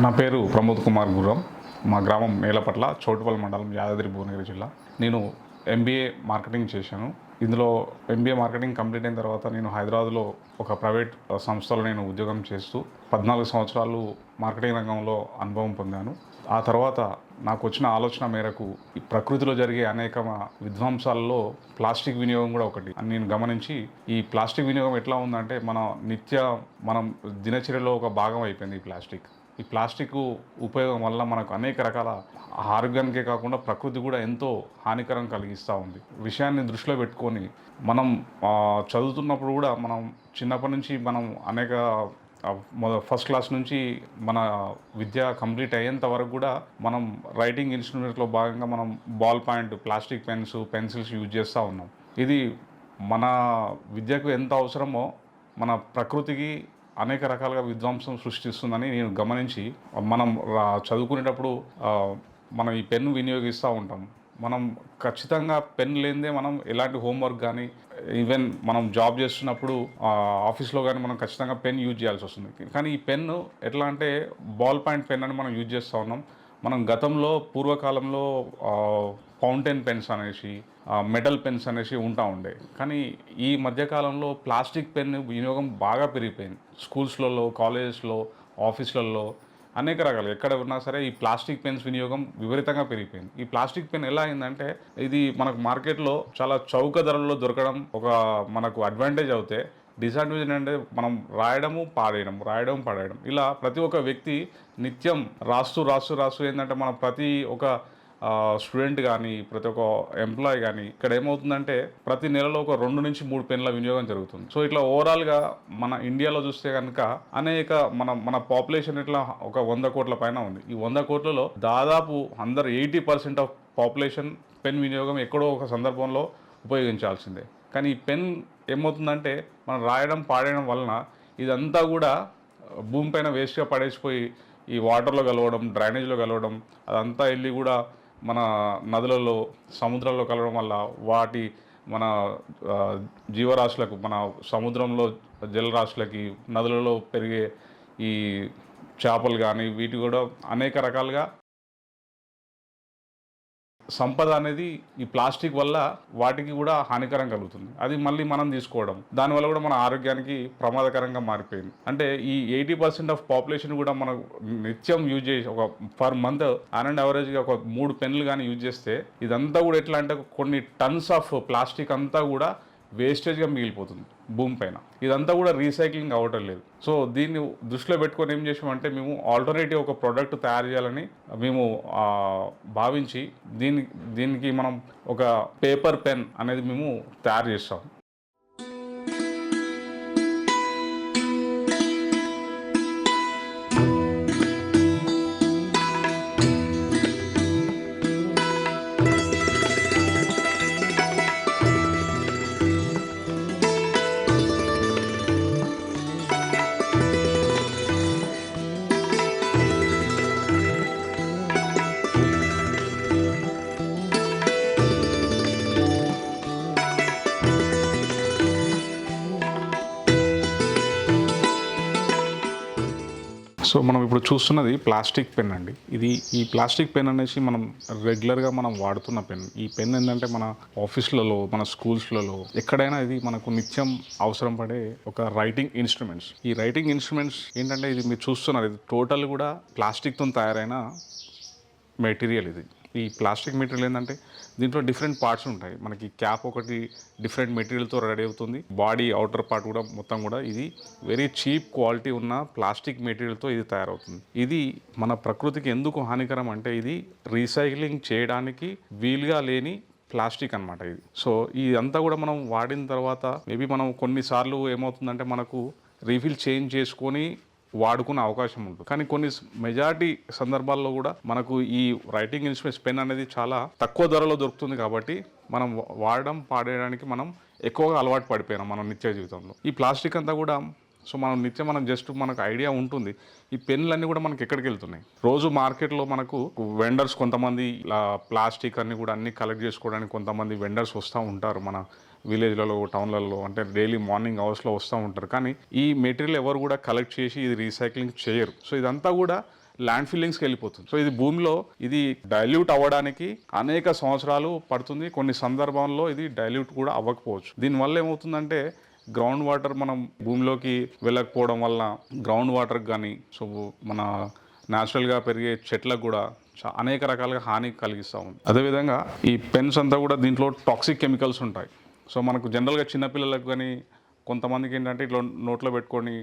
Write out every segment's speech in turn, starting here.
నా పేరు ప్రమోద్ కుమార్ గుర్రం. మా గ్రామం మేలపట్ల చోటుపల్లి మండలం యాదాద్రి భువనగిరి జిల్లా. నేను ఎంబీఏ మార్కెటింగ్ చేశాను. ఇందులో ఎంబీఏ మార్కెటింగ్ కంప్లీట్ అయిన తర్వాత నేను హైదరాబాద్లో ఒక ప్రైవేట్ సంస్థలో నేను ఉద్యోగం చేస్తూ పద్నాలుగు సంవత్సరాలు మార్కెటింగ్ రంగంలో అనుభవం పొందాను. ఆ తర్వాత నాకు వచ్చిన ఆలోచన మేరకు ఈ ప్రకృతిలో జరిగే అనేక విధ్వంసాలలో ప్లాస్టిక్ వినియోగం కూడా ఒకటి. అని నేను గమనించి ఈ ప్లాస్టిక్ వినియోగం ఎట్లా ఉందంటే మన నిత్య మనం దినచర్యలో ఒక భాగం అయిపోయింది ఈ ప్లాస్టిక్. ఈ ప్లాస్టిక్ ఉపయోగం వల్ల మనకు అనేక రకాల ఆరోగ్యానికే కాకుండా ప్రకృతి కూడా ఎంతో హానికరం కలిగిస్తూ ఉంది. విషయాన్ని దృష్టిలో పెట్టుకొని మనం చదువుతున్నప్పుడు కూడా మనం చిన్నప్పటి నుంచి మనం అనేక మొద ఫస్ట్ క్లాస్ నుంచి మన విద్య కంప్లీట్ అయ్యేంత వరకు కూడా మనం రైటింగ్ ఇన్స్ట్రుమెంట్లో భాగంగా మనం ball point plastic pens pencils use చేస్తూ ఉన్నాం. ఇది మన విద్యకు ఎంత అవసరమో మన ప్రకృతికి అనేక రకాలుగా విధ్వంసం సృష్టిస్తుందని నేను గమనించి మనం చదువుకునేటప్పుడు మనం ఈ పెన్ను వినియోగిస్తూ ఉంటాం. మనం ఖచ్చితంగా పెన్ లేనిదే మనం ఎలాంటి హోంవర్క్ కానీ ఈవెన్ మనం జాబ్ చేస్తున్నప్పుడు ఆఫీస్లో కానీ మనం ఖచ్చితంగా పెన్ యూజ్ చేయాల్సి వస్తుంది. కానీ ఈ పెన్ను ఎట్లా అంటే బాల్ పాయింట్ పెన్ అని మనం యూజ్ చేస్తూ ఉన్నాం. మనం గతంలో పూర్వకాలంలో ఫౌంటైన్ పెన్స్ అనేసి మెటల్ పెన్స్ అనేసి ఉంటా ఉండే. కానీ ఈ మధ్యకాలంలో ప్లాస్టిక్ పెన్ వినియోగం బాగా పెరిగిపోయింది. స్కూల్స్లలో కాలేజెస్లో ఆఫీసులలో అనేక రకాలు. ఎక్కడ ఉన్నా సరే ఈ ప్లాస్టిక్ పెన్స్ వినియోగం విపరీతంగా పెరిగిపోయింది. ఈ ప్లాస్టిక్ పెన్ ఎలా అయిందంటే ఇది మనకు మార్కెట్లో చాలా చౌక ధరల్లో దొరకడం ఒక మనకు అడ్వాంటేజ్ అవుతే డిసడ్వాంటేజ్ అంటే మనం రాయడము పాడేయడం రాయడం పాడేయడం. ఇలా ప్రతి ఒక్క వ్యక్తి నిత్యం రాస్తూ రాస్తూ రాస్తూ ఏంటంటే మనం ప్రతి ఒక స్టూడెంట్ కానీ ప్రతి ఒక్క ఎంప్లాయ్ కానీ ఇక్కడ ఏమవుతుందంటే ప్రతి నెలలో ఒక రెండు నుంచి మూడు పెన్ల వినియోగం జరుగుతుంది. సో ఇట్లా ఓవరాల్గా మన ఇండియాలో చూస్తే కనుక అనేక మన మన పాపులేషన్ ఇట్లా ఒక వంద కోట్ల పైన ఉంది. ఈ వంద కోట్లలో దాదాపు అందరు eighty percent of population pen వినియోగం ఎక్కడో ఒక సందర్భంలో ఉపయోగించాల్సిందే. కానీ ఈ పెన్ ఏమవుతుందంటే మనం రాయడం పాడేయడం వలన ఇదంతా కూడా భూమిపైన వేస్ట్గా పడేసిపోయి ఈ వాటర్లో కలవడం డ్రైనేజ్లో కలవడం అదంతా వెళ్ళి కూడా మన నదులలో సముద్రంలో కలవడం వల్ల వాటి మన జీవరాశులకు మన సముద్రంలో జలరాశులకి నదులలో పెరిగే ఈ చేపలు కానీ వీటి కూడా అనేక రకాలుగా సంపద అనేది ఈ ప్లాస్టిక్ వల్ల వాటికి కూడా హానికరం కలుగుతుంది. అది మళ్ళీ మనం తీసుకోవడం. దానివల్ల కూడా మన ఆరోగ్యానికి ప్రమాదకరంగా మారిపోయింది. అంటే ఈ ఎయిటీ పర్సెంట్ ఆఫ్ పాపులేషన్ కూడా మనం నిత్యం యూజ్ చేసి ఒక పర్ మంత్ ఆన్ అండ్ యావరేజ్గా ఒక మూడు పెన్లు కానీ యూజ్ చేస్తే ఇదంతా కూడా ఎట్లా అంటే కొన్ని టన్స్ ఆఫ్ ప్లాస్టిక్ అంతా కూడా వేస్టేజ్గా మిగిలిపోతుంది భూమి పైన. ఇదంతా కూడా రీసైక్లింగ్ అవ్వటం లేదు. సో దీన్ని దృష్టిలో పెట్టుకొని ఏం చేసామంటే మేము ఆల్టర్నేటివ్ ఒక ప్రోడక్ట్ తయారు చేయాలని మేము భావించి దీని దీనికి మనం ఒక పేపర్ పెన్ అనేది మేము తయారు చేస్తాం. సో మనం ఇప్పుడు చూస్తున్నది ప్లాస్టిక్ పెన్ అండి. ఇది ఈ ప్లాస్టిక్ పెన్ అనేసి మనం రెగ్యులర్గా మనం వాడుతున్న పెన్. ఈ పెన్ ఏంటంటే మన ఆఫీస్లలో మన స్కూల్స్లలో ఎక్కడైనా ఇది మనకు నిత్యం అవసరం పడే ఒక రైటింగ్ ఇన్స్ట్రుమెంట్స్. ఈ రైటింగ్ ఇన్స్ట్రుమెంట్స్ ఏంటంటే ఇది మీరు చూస్తున్నారు ఇది టోటల్ కూడా ప్లాస్టిక్తో తయారైన మెటీరియల్ ఇది. ఈ ప్లాస్టిక్ మెటీరియల్ ఏంటంటే దీంట్లో డిఫరెంట్ పార్ట్స్ ఉంటాయి. మనకి క్యాప్ ఒకటి డిఫరెంట్ మెటీరియల్తో రెడీ అవుతుంది. బాడీ అవుటర్ పార్ట్ కూడా మొత్తం కూడా ఇది వెరీ చీప్ క్వాలిటీ ఉన్న ప్లాస్టిక్ మెటీరియల్తో ఇది తయారవుతుంది. ఇది మన ప్రకృతికి ఎందుకు హానికరం అంటే ఇది రీసైక్లింగ్ చేయడానికి వీలుగా లేని ప్లాస్టిక్ అన్నమాట ఇది. సో ఇదంతా కూడా మనం వాడిన తర్వాత మేబీ మనం కొన్నిసార్లు ఏమవుతుందంటే మనకు రీఫిల్ చేంజ్ చేసుకొని వాడుకునే అవకాశం ఉంటుంది. కానీ కొన్ని మెజారిటీ సందర్భాల్లో కూడా మనకు ఈ రైటింగ్ ఇన్స్ట్రుమెంట్స్ పెన్ అనేది చాలా తక్కువ ధరలో దొరుకుతుంది కాబట్టి మనం వాడడం పాడేయడానికి మనం ఎక్కువగా అలవాటు పడిపోయినాం మన నిత్య జీవితంలో. ఈ ప్లాస్టిక్ అంతా కూడా సో మనం నిత్యం మనం జస్ట్ మనకు ఐడియా ఉంటుంది. ఈ పెన్లన్నీ కూడా మనకి ఎక్కడికి వెళ్తున్నాయి? రోజు మార్కెట్లో మనకు వెండర్స్ కొంతమంది ఇలా ప్లాస్టిక్ అన్ని కూడా అన్ని కలెక్ట్ చేసుకోవడానికి కొంతమంది వెండర్స్ వస్తూ ఉంటారు మన విలేజ్లలో టౌన్లలో అంటే డైలీ మార్నింగ్ అవర్స్లో వస్తూ ఉంటారు. కానీ ఈ మెటీరియల్ ఎవరు కూడా కలెక్ట్ చేసి ఇది రీసైక్లింగ్ చేయరు. సో ఇదంతా కూడా ల్యాండ్ ఫిల్లింగ్స్కి వెళ్ళిపోతుంది. సో ఇది భూమిలో ఇది డైల్యూట్ అవ్వడానికి అనేక సంవత్సరాలు పడుతుంది. కొన్ని సందర్భాల్లో ఇది డైల్యూట్ కూడా అవ్వకపోవచ్చు. దీనివల్ల ఏమవుతుందంటే గ్రౌండ్ వాటర్ మనం భూమిలోకి వెళ్ళకపోవడం వల్ల గ్రౌండ్ వాటర్కి కానీ సో మన న్యాచురల్గా పెరిగే చెట్లకు కూడా అనేక రకాలుగా హాని కలిగిస్తూ ఉంది. అదేవిధంగా ఈ పెన్స్ అంతా కూడా దీంట్లో టాక్సిక్ కెమికల్స్ ఉంటాయి. సో మనకు జనరల్గా చిన్నపిల్లలకు కానీ కొంతమందికి ఏంటంటే ఇట్లా నోట్లో పెట్టుకొని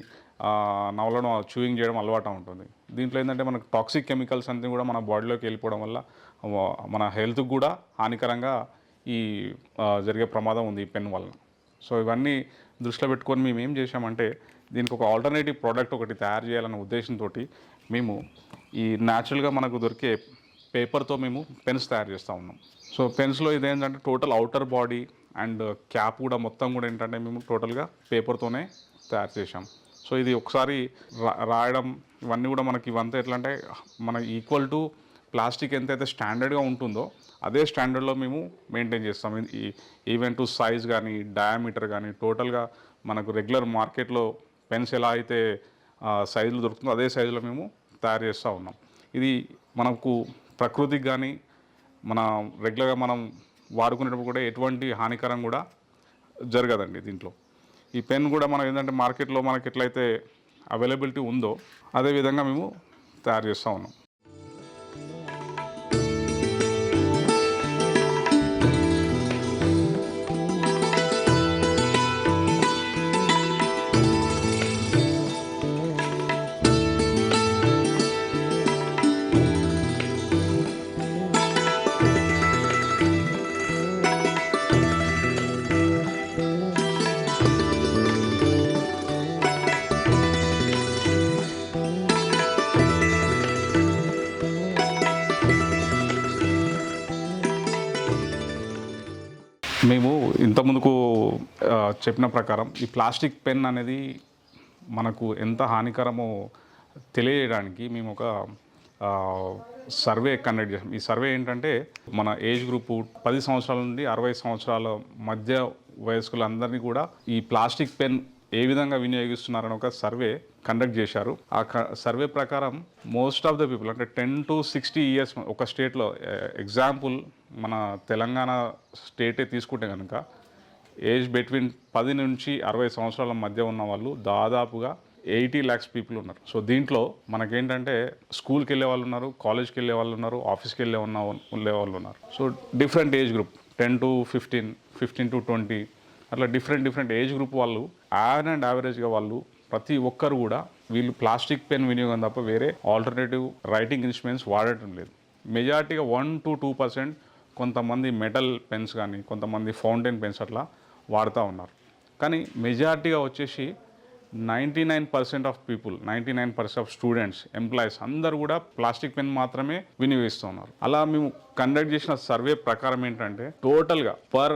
నవలను చూయింగ్ చేయడం అలవాటు ఉంటుంది. దీంట్లో ఏంటంటే మనకు టాక్సిక్ కెమికల్స్ అన్నీ కూడా మన బాడీలోకి వెళ్ళిపోవడం వల్ల మన హెల్త్కి కూడా హానికరంగా ఈ జరిగే ప్రమాదం ఉంది ఈ పెన్ వలన. సో ఇవన్నీ దృష్టిలో పెట్టుకొని మేము ఏం చేసామంటే దీనికి ఒక ఆల్టర్నేటివ్ ప్రోడక్ట్ ఒకటి తయారు చేయాలనే ఉద్దేశంతో మేము ఈ న్యాచురల్గా మనకు దొరికే పేపర్తో మేము పెన్స్ తయారు చేస్తూ ఉన్నాం. సో పెన్స్లో ఇదేంటంటే total outer body and cap కూడా మొత్తం కూడా ఏంటంటే మేము టోటల్గా పేపర్తోనే తయారు చేసాం సో ఇది ఒకసారి రాయడం ఇవన్నీ కూడా మనకి ఇవంతా ఎట్లా అంటే మన ఈక్వల్ టు ప్లాస్టిక్ ఎంతైతే స్టాండర్డ్గా ఉంటుందో అదే స్టాండర్డ్లో మేము మెయింటైన్ చేస్తాం. ఈ ఈవెన్ టు సైజ్ కానీ డయామీటర్ కానీ టోటల్గా మనకు రెగ్యులర్ మార్కెట్లో పెన్స్ ఎలా అయితే సైజులు దొరుకుతుందో అదే సైజులో మేము తయారు చేస్తూ ఉన్నాం. ఇది మనకు ప్రకృతికి కానీ మన రెగ్యులర్గా మనం వాడుకునేటప్పుడు కూడా ఎటువంటి హానికరం కూడా జరగదండి దీంట్లో. ఈ పెన్ కూడా మనం ఏంటంటే మార్కెట్లో మనకి ఎట్లయితే అవైలబిలిటీ ఉందో అదే విధంగా మేము తయారు చేస్తూ ఉన్నాం. మేము ఇంతకుముందుకు చెప్పిన ప్రకారం ఈ ప్లాస్టిక్ పెన్ అనేది మనకు ఎంత హానికరమో తెలియడానికి మేము ఒక సర్వే కండక్ట్ చేసాం. ఈ సర్వే ఏంటంటే మన ఏజ్ గ్రూప్ పది సంవత్సరాల నుండి అరవై సంవత్సరాల మధ్య వయస్కులందరినీ కూడా ఈ ప్లాస్టిక్ పెన్ ఏ విధంగా వినియోగిస్తున్నారని ఒక సర్వే కండక్ట్ చేశారు. ఆ క- సర్వే ప్రకారం మోస్ట్ ఆఫ్ ద పీపుల్ అంటే టెన్ టు సిక్స్టీ ఇయర్స్ ఒక స్టేట్లో ఎగ్జాంపుల్ మన తెలంగాణ స్టేటే తీసుకుంటే కనుక ఏజ్ బిట్వీన్ పది నుంచి అరవై సంవత్సరాల మధ్య ఉన్న వాళ్ళు దాదాపుగా ఎయిటీ ల్యాక్స్ పీపుల్ ఉన్నారు. సో దీంట్లో మనకేంటంటే స్కూల్కి వెళ్ళే వాళ్ళు ఉన్నారు కాలేజ్కి వెళ్ళే వాళ్ళు ఉన్నారు ఆఫీస్కి వెళ్ళే ఉన్న వెళ్ళే వాళ్ళు ఉన్నారు. So different age group ten to fifteen fifteen to twenty అట్లా డిఫరెంట్ డిఫరెంట్ ఏజ్ గ్రూప్ వాళ్ళు యాన్ అండ్ యావరేజ్గా వాళ్ళు ప్రతి ఒక్కరు కూడా వీళ్ళు ప్లాస్టిక్ పెన్ వినియోగం తప్ప వేరే ఆల్టర్నేటివ్ రైటింగ్ ఇన్స్ట్రుమెంట్స్ వాడటం లేదు. మెజారిటీగా వన్ టు టూ పర్సెంట్ కొంతమంది మెటల్ పెన్స్ కానీ కొంతమంది ఫౌంటైన్ పెన్స్ అట్లా వాడుతూ ఉన్నారు. కానీ మెజారిటీగా వచ్చేసి ninety nine percent of people ninety nine percent of students employees అందరూ కూడా ప్లాస్టిక్ పెన్ మాత్రమే వినియోగిస్తున్నారు అలా మేము కండక్ట్ చేసిన సర్వే ప్రకారం ఏంటంటే టోటల్గా పర్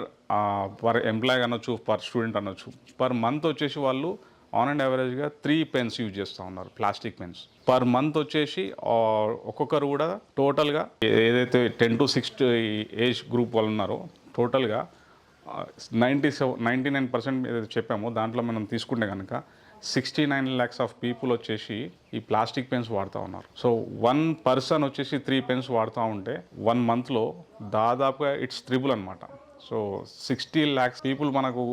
పర్ ఎంప్లాయ్ అనొచ్చు పర్ స్టూడెంట్ అనొచ్చు. పర్ మంత్ వచ్చేసి వాళ్ళు ఆన్ అండ్ యావరేజ్గా త్రీ పెన్స్ యూజ్ చేస్తూ ఉన్నారు ప్లాస్టిక్ పెన్స్ పర్ మంత్ వచ్చేసి ఒక్కొక్కరు కూడా టోటల్గా ఏదైతే ten to sixty age group వాళ్ళు ఉన్నారో టోటల్గా ninety seven ninety nine percent ఏదైతే చెప్పామో దాంట్లో మనం తీసుకుంటే కనుక sixty nine lakhs of people వచ్చేసి ఈ ప్లాస్టిక్ పెన్స్ వాడుతూ ఉన్నారు. సో వన్ పర్సన్ వచ్చేసి త్రీ పెన్స్ వాడుతూ ఉంటే వన్ మంత్లో దాదాపుగా ఇట్స్ త్రిబుల్ అనమాట సో సిక్స్టీ ల్యాక్స్ పీపుల్ మనకు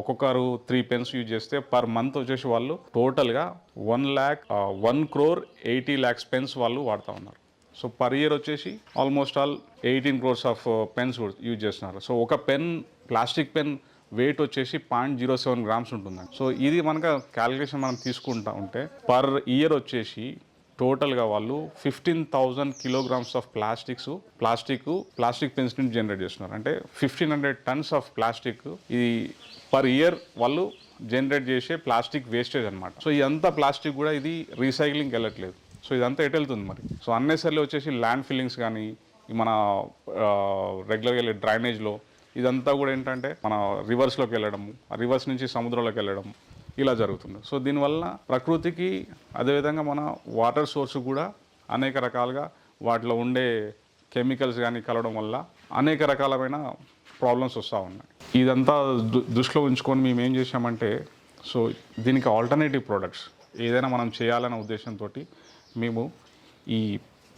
ఒక్కొక్కరు త్రీ పెన్స్ యూజ్ చేస్తే పర్ మంత్ వచ్చేసి వాళ్ళు టోటల్గా one lakh one crore eighty lakhs pens వాళ్ళు వాడుతూ ఉన్నారు. సో పర్ ఇయర్ వచ్చేసి almost all eighteen crores of pens use చేస్తున్నారు. సో ఒక పెన్ ప్లాస్టిక్ పెన్ వెయిట్ వచ్చేసి పాయింట్ జీరో సెవెన్ గ్రామ్స్ ఉంటుందండి. సో ఇది మనకు క్యాలిక్యులేషన్ మనం తీసుకుంటా ఉంటే పర్ ఇయర్ వచ్చేసి టోటల్గా వాళ్ళు fifteen thousand kilograms of plastics plastic plastic pens generate చేస్తున్నారు. అంటే fifteen hundred tons of plastic ఈ పర్ ఇయర్ వాళ్ళు జనరేట్ చేసే ప్లాస్టిక్ వేస్టేజ్ అనమాట సో ఇదంతా ప్లాస్టిక్ కూడా ఇది రీసైక్లింగ్కి వెళ్ళట్లేదు. సో ఇదంతా ఎటు వెళ్తుంది మరి? సో అన్నెసర్లీ వచ్చేసి ల్యాండ్ ఫిల్లింగ్స్ కానీ మన రెగ్యులర్గా వెళ్ళే డ్రైనేజ్లో ఇదంతా కూడా ఏంటంటే మన రివర్స్లోకి వెళ్ళడము ఆ రివర్స్ నుంచి సముద్రంలోకి వెళ్ళడం ఇలా జరుగుతుంది. సో దీనివల్ల ప్రకృతికి అదేవిధంగా మన వాటర్ సోర్స్ కూడా అనేక రకాలుగా వాటిలో ఉండే కెమికల్స్ కానీ కలవడం వల్ల అనేక రకాలమైన ప్రాబ్లమ్స్ వస్తూ ఉన్నాయి. ఇదంతా దు- దృష్టిలో ఉంచుకొని మేము ఏం చేసామంటే సో దీనికి ఆల్టర్నేటివ్ ప్రోడక్ట్స్ ఏదైనా మనం చేయాలనే ఉద్దేశంతో మేము ఈ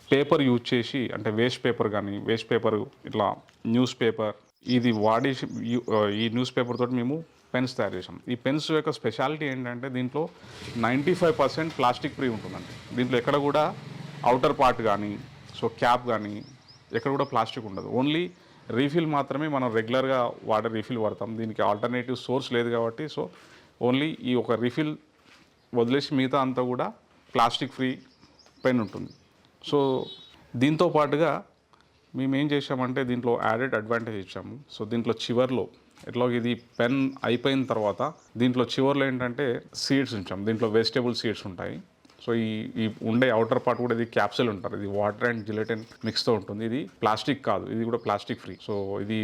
పేపర్ యూజ్ చేసి అంటే వేస్ట్ పేపర్ కానీ వేస్ట్ పేపర్ ఇట్లా న్యూస్ పేపర్ ఇది వాడేసి ఈ న్యూస్ పేపర్ తోటి మేము పెన్స్ తయారు చేసాం ఈ పెన్స్ యొక్క స్పెషాలిటీ ఏంటంటే దీంట్లో ninety five percent plastic free ఉంటుందండి. దీంట్లో ఎక్కడ కూడా అవుటర్ పార్ట్ కానీ సో క్యాప్ కానీ ఎక్కడ కూడా ప్లాస్టిక్ ఉండదు. ఓన్లీ రీఫిల్ మాత్రమే మనం రెగ్యులర్గా వాడే రీఫిల్ వాడతాం. దీనికి ఆల్టర్నేటివ్ సోర్స్ లేదు కాబట్టి సో ఓన్లీ ఈ ఒక రీఫిల్ వదిలేసి మిగతా అంతా కూడా ప్లాస్టిక్ ఫ్రీ పెన్ ఉంటుంది. సో దీంతో పాటుగా మేము ఏం చేసామంటే దీంట్లో యాడెడ్ అడ్వాంటేజ్ ఇచ్చాము. సో దీంట్లో చివర్లో ఎట్లా ఇది పెన్ అయిపోయిన తర్వాత దీంట్లో చివర్లో ఏంటంటే సీడ్స్ ఉంచాం. దీంట్లో వెజిటేబుల్ సీడ్స్ ఉంటాయి. సో ఈ ఈ ఉండే అవుటర్ పార్ట్ కూడా ఇది క్యాప్సూల్ ఉంటారు ఇది వాటర్ అండ్ జిలెటిన్ మిక్స్తో ఉంటుంది. ఇది ప్లాస్టిక్ కాదు. ఇది కూడా ప్లాస్టిక్ ఫ్రీ. సో ఇది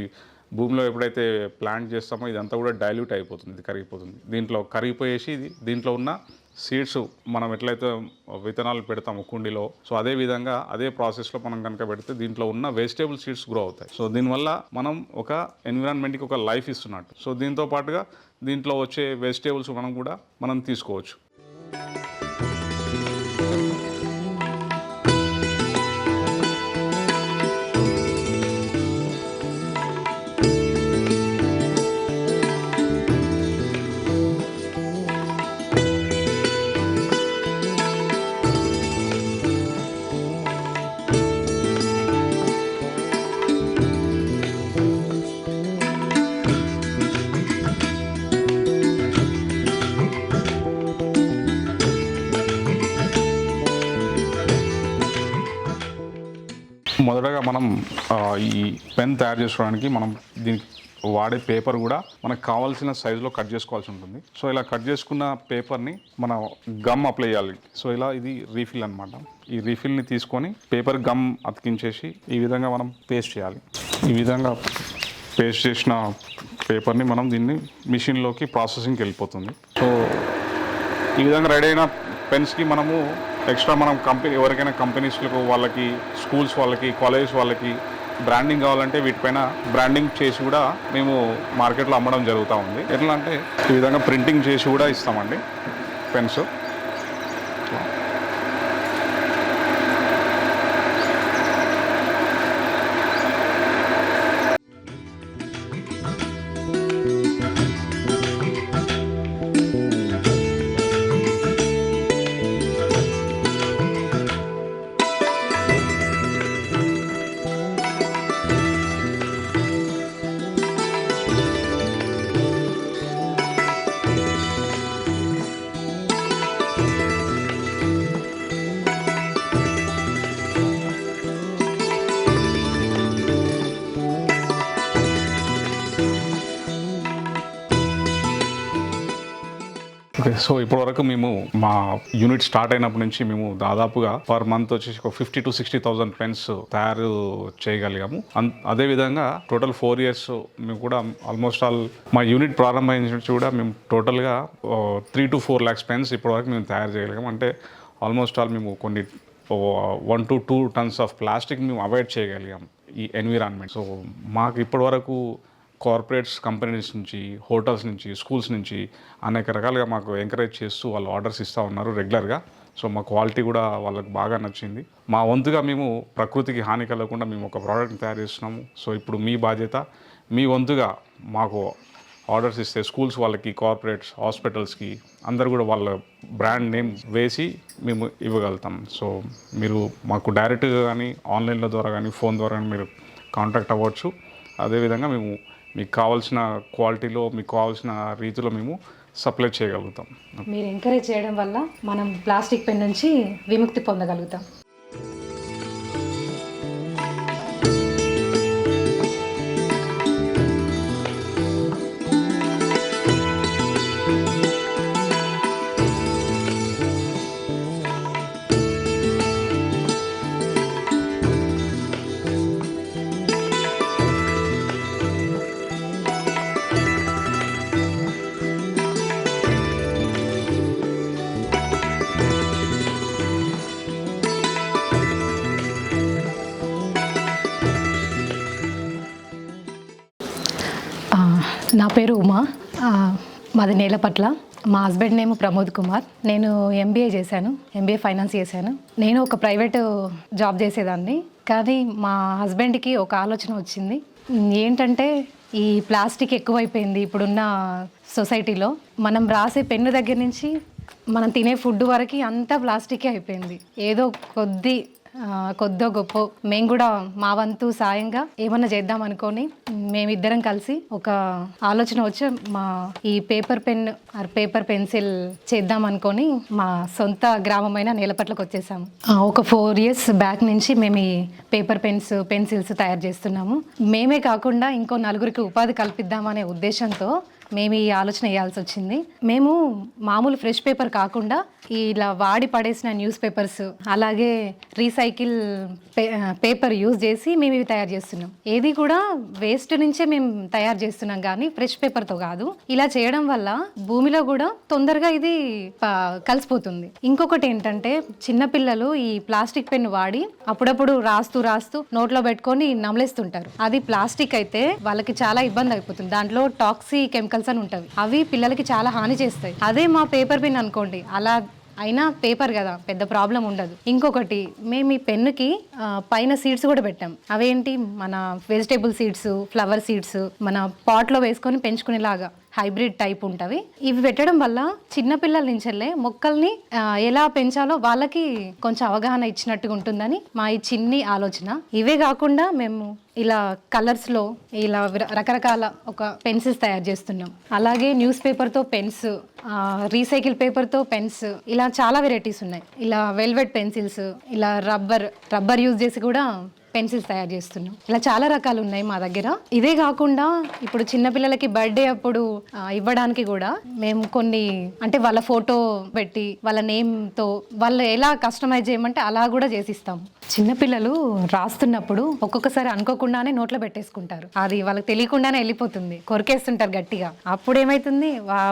భూమిలో ఎప్పుడైతే ప్లాంట్ చేస్తామో ఇదంతా కూడా డైల్యూట్ అయిపోతుంది. ఇది కరిగిపోతుంది. దీంట్లో కరిగిపోయేసి ఇది దీంట్లో ఉన్న సీడ్స్ మనం ఎట్లయితే విత్తనాలు పెడతాము కుండీలో సో అదే విధంగా అదే ప్రాసెస్లో మనం కనుక పెడితే దీంట్లో ఉన్న వెజిటేబుల్ సీడ్స్ గ్రో అవుతాయి. సో దీనివల్ల మనం ఒక ఎన్విరాన్మెంట్కి ఒక లైఫ్ ఇస్తున్నట్టు. సో దీంతో పాటుగా దీంట్లో వచ్చే వెజిటేబుల్స్ మనం కూడా మనం తీసుకోవచ్చు. మొదటగా మనం ఈ పెన్ తయారు చేసుకోవడానికి మనం దీనికి వాడే పేపర్ కూడా మనకు కావాల్సిన సైజులో కట్ చేసుకోవాల్సి ఉంటుంది. సో ఇలా కట్ చేసుకున్న పేపర్ని మనం గమ్ అప్లై చేయాలి. సో ఇలా ఇది రీఫిల్ అనమాట ఈ రీఫిల్ని తీసుకొని పేపర్ గమ్ అతికించేసి ఈ విధంగా మనం పేస్ట్ చేయాలి. ఈ విధంగా పేస్ట్ చేసిన పేపర్ని మనం దీన్ని మిషన్లోకి ప్రాసెసింగ్కి వెళ్ళిపోతుంది. సో ఈ విధంగా రెడీ అయిన పెన్స్కి మనము ఎక్స్ట్రా మనం కంపెనీ ఎవరికైనా కంపెనీస్లకు వాళ్ళకి స్కూల్స్ వాళ్ళకి కాలేజెస్ వాళ్ళకి బ్రాండింగ్ కావాలంటే వీటిపైన బ్రాండింగ్ చేసి కూడా మేము మార్కెట్లో అమ్మడం జరుగుతూ ఉంది. ఎట్లా అంటే ఈ విధంగా ప్రింటింగ్ చేసి కూడా ఇస్తామండి పెన్స్. సో ఇప్పటివరకు మేము మా యూనిట్ స్టార్ట్ అయినప్పటి నుంచి మేము దాదాపుగా పర్ మంత్ వచ్చేసి ఒక fifty to sixty thousand pens తయారు చేయగలిగాము. అన్- అదేవిధంగా టోటల్ ఫోర్ ఇయర్స్ మేము కూడా ఆల్మోస్ట్ ఆల్ మా యూనిట్ ప్రారంభమైన నుంచి కూడా మేము టోటల్గా three to four lakhs pens ఇప్పటివరకు మేము తయారు చేయగలిగాము. అంటే ఆల్మోస్ట్ ఆల్ మేము కొన్ని one to two tons of plastic మేము అవాయిడ్ చేయగలిగాం ఈ ఎన్విరాన్మెంట్ సో మాకు ఇప్పటివరకు కార్పొరేట్స్ కంపెనీస్ నుంచి హోటల్స్ నుంచి స్కూల్స్ నుంచి అనేక రకాలుగా మాకు ఎంకరేజ్ చేస్తూ వాళ్ళు ఆర్డర్స్ ఇస్తూ ఉన్నారు రెగ్యులర్గా. సో మా క్వాలిటీ కూడా వాళ్ళకి బాగా నచ్చింది. మా వంతుగా మేము ప్రకృతికి హాని కలగకుండా మేము ఒక ప్రోడక్ట్ని తయారు చేస్తున్నాము. సో ఇప్పుడు మీ బాధ్యత మీ వంతుగా మాకు ఆర్డర్స్ ఇస్తే స్కూల్స్ వాళ్ళకి కార్పొరేట్స్ హాస్పిటల్స్కి అందరు కూడా వాళ్ళ బ్రాండ్ నేమ్ వేసి మేము ఇవ్వగలుగుతాం. సో మీరు మాకు డైరెక్ట్గా కానీ ఆన్లైన్ల ద్వారా కానీ ఫోన్ ద్వారా కానీ మీరు కాంటాక్ట్ అవ్వచ్చు. అదేవిధంగా మేము మీకు కావాల్సిన క్వాలిటీలో మీకు కావాల్సిన రీతిలో మేము సప్లై చేయగలుగుతాం. మీరు ఎంకరేజ్ చేయడం వల్ల మనం ప్లాస్టిక్ పెన్ నుంచి విముక్తి పొందగలుగుతాం. పేరు ఉమా. మాది నేలపట్ల మా హస్బెండ్ నేమ్ ప్రమోద్ కుమార్. నేను ఎంబీఏ చేశాను ఎంబీఏ ఫైనాన్స్ చేశాను. నేను ఒక ప్రైవేట్ జాబ్ చేసేదాన్ని కానీ మా హస్బెండ్కి ఒక ఆలోచన వచ్చింది. ఏంటంటే ఈ ప్లాస్టిక్ ఎక్కువైపోయింది ఇప్పుడున్న సొసైటీలో. మనం రాసే పెన్ను దగ్గర నుంచి మనం తినే ఫుడ్ వరకు అంతా ప్లాస్టికే అయిపోయింది. ఏదో కొద్ది కొద్దో గొప్ప. మేము కూడా మా వంతు సాయంగా ఏమన్నా చేద్దాం అనుకొని మేమిద్దరం కలిసి ఒక ఆలోచన వచ్చి మా ఈ paper pen or paper pencil చేద్దాం అనుకొని మా సొంత గ్రామమైన నేలపట్లకు వచ్చేసాము. ఒక ఫోర్ ఇయర్స్ బ్యాక్ నుంచి మేము ఈ పేపర్ పెన్స్ పెన్సిల్స్ తయారు చేస్తున్నాము. మేమే కాకుండా ఇంకో నలుగురికి ఉపాధి కల్పిద్దామనే ఉద్దేశంతో మేము ఈ ఆలోచన వేయాల్సి వచ్చింది. మేము మామూలు ఫ్రెష్ పేపర్ కాకుండా ఇలా వాడి పడేసిన న్యూస్ పేపర్స్ అలాగే రీసైకిల్ పేపర్ యూజ్ చేసి మేము ఇవి తయారు చేస్తున్నాం. ఏది కూడా వేస్ట్ నుంచే మేము తయారు చేస్తున్నాం కానీ ఫ్రెష్ పేపర్తో కాదు. ఇలా చేయడం వల్ల భూమిలో కూడా తొందరగా ఇది కలిసిపోతుంది. ఇంకొకటి ఏంటంటే చిన్నపిల్లలు ఈ ప్లాస్టిక్ పెన్ వాడి అప్పుడప్పుడు రాస్తూ రాస్తూ నోట్లో పెట్టుకొని నమలేస్తుంటారు. అది ప్లాస్టిక్ అయితే వాళ్ళకి చాలా ఇబ్బంది అయిపోతుంది. దాంట్లో టాక్సీ కెమికల్స్ అని ఉంటాయి. అవి పిల్లలకి చాలా హాని చేస్తాయి. అదే మా పేపర్ పెన్ అనుకోండి. అలా అయినా పేపర్ కదా పెద్ద ప్రాబ్లం ఉండదు. ఇంకొకటి మేము ఈ పెన్నుకి పైన సీడ్స్ కూడా పెట్టాం. అవేంటి? మన వెజిటేబుల్ సీడ్స్ ఫ్లవర్ సీడ్స్ మన పాట్లో వేసుకొని పెంచుకునేలాగా. Hybrid type ఉంటవి. ఇవి పెట్టడం వల్ల చిన్నపిల్లల నుంచెల్లే మొక్కల్ని ఎలా పెంచాలో వాళ్ళకి కొంచెం అవగాహన ఇచ్చినట్టుగా ఉంటుందని మా ఈ చిన్ని ఆలోచన. ఇవే కాకుండా మేము ఇలా కలర్స్లో ఇలా రకరకాల ఒక పెన్సిల్స్ తయారు చేస్తున్నాం. అలాగే న్యూస్ పేపర్తో పెన్స్ రీసైకిల్ పేపర్తో పెన్స్ ఇలా చాలా వెరైటీస్ ఉన్నాయి. ఇలా వెల్వెట్ పెన్సిల్స్ ఇలా రబ్బర్ రబ్బర్ యూజ్ చేసి కూడా పెన్సిల్స్ తయారు చేస్తున్నాం. ఇలా చాలా రకాలు ఉన్నాయి మా దగ్గర. ఇదే కాకుండా ఇప్పుడు చిన్నపిల్లలకి బర్త్డే అప్పుడు ఇవ్వడానికి కూడా మేము కొన్ని అంటే వాళ్ళ ఫోటో పెట్టి వాళ్ళ నేమ్తో వాళ్ళు ఎలా కస్టమైజ్ చేయమంటే అలా కూడా చేసిస్తాం. చిన్నపిల్లలు రాస్తున్నప్పుడు ఒక్కొక్కసారి అనుకోకుండానే నోట్లో పెట్టేసుకుంటారు. అది వాళ్ళకి తెలియకుండానే వెళ్ళిపోతుంది. కొరికేస్తుంటారు గట్టిగా. అప్పుడు ఏమైతుంది?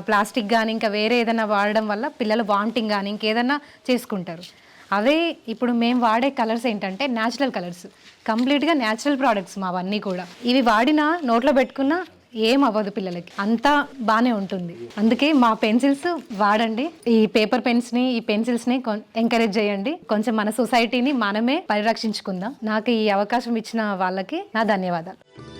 ప్లాస్టిక్ కానీ ఇంకా వేరే ఏదైనా వాడడం వల్ల పిల్లలు వామిటింగ్ కానీ ఇంకేదైనా చేసుకుంటారు. అవే ఇప్పుడు మేము వాడే కలర్స్ ఏంటంటే న్యాచురల్ కలర్స్. కంప్లీట్గా న్యాచురల్ ప్రోడక్ట్స్ మావన్నీ కూడా. ఇవి వాడినా నోట్లో పెట్టుకున్నా ఏం అవ్వదు పిల్లలకి. అంతా బాగానే ఉంటుంది. అందుకే మా పెన్సిల్స్ వాడండి. ఈ పేపర్ పెన్స్ని ఈ పెన్సిల్స్ని ఎంకరేజ్ చేయండి. కొంచెం మన సొసైటీని మనమే పరిరక్షించుకుందాం. నాకు ఈ అవకాశం ఇచ్చిన వాళ్ళకి నా ధన్యవాదాలు.